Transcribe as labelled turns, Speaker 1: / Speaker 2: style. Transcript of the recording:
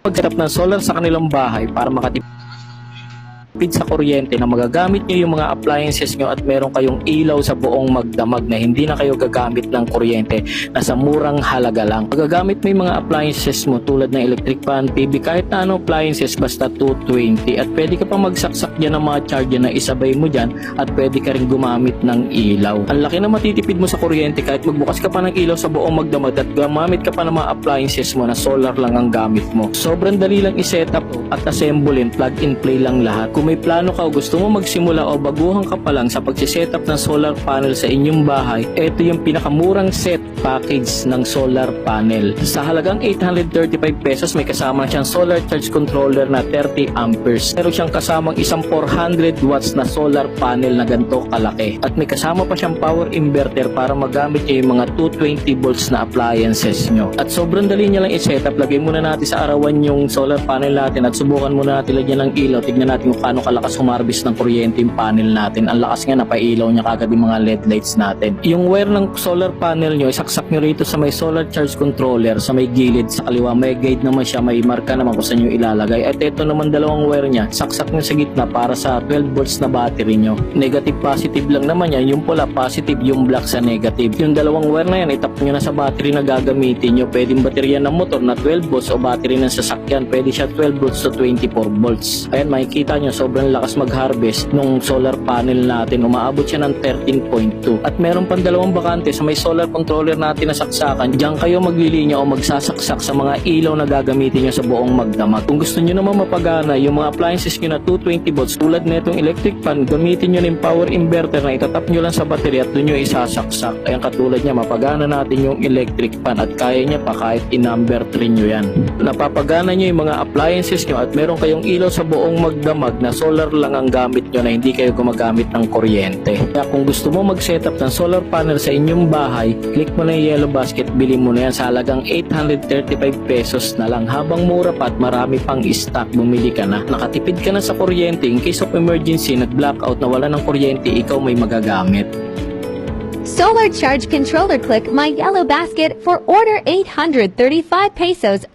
Speaker 1: mag-setup ng solar sa kanilang bahay para makatipid sa kuryente na magagamit nyo yung mga appliances nyo at meron kayong ilaw sa buong magdamag na hindi na kayo gagamit ng kuryente na sa murang halaga lang. Magagamit mo yung mga appliances mo tulad ng electric fan, TV, kahit na ano appliances basta 220 at pwede ka pa magsaksak dyan ng mga charger na isabay mo dyan at pwede ka rin gumamit ng ilaw. Ang laki na matitipid mo sa kuryente kahit magbukas ka pa ng ilaw sa buong magdamag at gumamit ka pa ng mga appliances mo na solar lang ang gamit mo. Sobrang dali lang i-setup at assemblein, plug and play lang lahat. Kung may plano ka o gusto mo magsimula o baguhan ka pa lang sa pagsisetup ng solar panel sa inyong bahay, ito yung pinakamurang set package ng solar panel. Sa halagang 835 pesos, may kasama siyang solar charge controller na 30 amperes. Meron siyang kasamang isang 400 watts na solar panel na ganito kalaki. At may kasama pa siyang power inverter para magamit niyo yung mga 220 volts na appliances nyo. At sobrang dali niya lang i-setup. Lagay muna natin sa arawan yung solar panel natin at subukan muna natin lagyan ng ilaw. Tignan natin kung paano kalakas humarbis ng kuryente yung panel natin. Ang lakas nga napailaw niya yung mga LED lights natin. Yung wire ng solar panel nyo, isaksak nyo rito sa may solar charge controller sa may gilid sa kaliwa. May guide naman siya, may marka naman kung saan nyo ilalagay. At ito naman dalawang wire niya, saksak nyo sa gitna para sa 12 volts na battery nyo. Negative positive lang naman yan. Yung pula positive, yung black sa negative. Yung dalawang wire na yan, itap nyo na sa battery na gagamitin nyo. Pwedeng baterya ng motor na 12 volts o battery ng sasakyan. Pwede siya 12 volts to 24 volts. Ayan, makikita nyo, sobrang lakas mag-harvest nung solar panel natin. Umaabot siya ng 13.2. At meron pang dalawang bakante sa may solar controller natin na saksakan. Diyan kayo maglilinya o magsasaksak sa mga ilaw na gagamitin nyo sa buong magdamag. Kung gusto nyo naman mapagana yung mga appliances nyo na 220 volts tulad netong electric fan, gamitin nyo ng power inverter na itatap nyo lang sa battery at doon nyo isasaksak. Ayan katulad niya, mapagana natin yung electric fan at kaya niya pa kahit in-number 3 nyo yan. Napapagana nyo yung mga appliances nyo at meron kayong ilaw sa buong magdamag na solar lang ang gamit nyo na hindi kayo gumagamit ng kuryente. Kaya kung gusto mo mag-setup ng solar panel sa inyong bahay, click mo na yung yellow basket, bili mo na yan sa halagang 835 pesos na lang. Habang mura pa at marami pang stock, bumili ka na. Nakatipid ka na sa kuryente in case of emergency, nag-blackout na wala ng kuryente, ikaw may magagamit.
Speaker 2: Solar Charge Controller click my yellow basket for order 835 pesos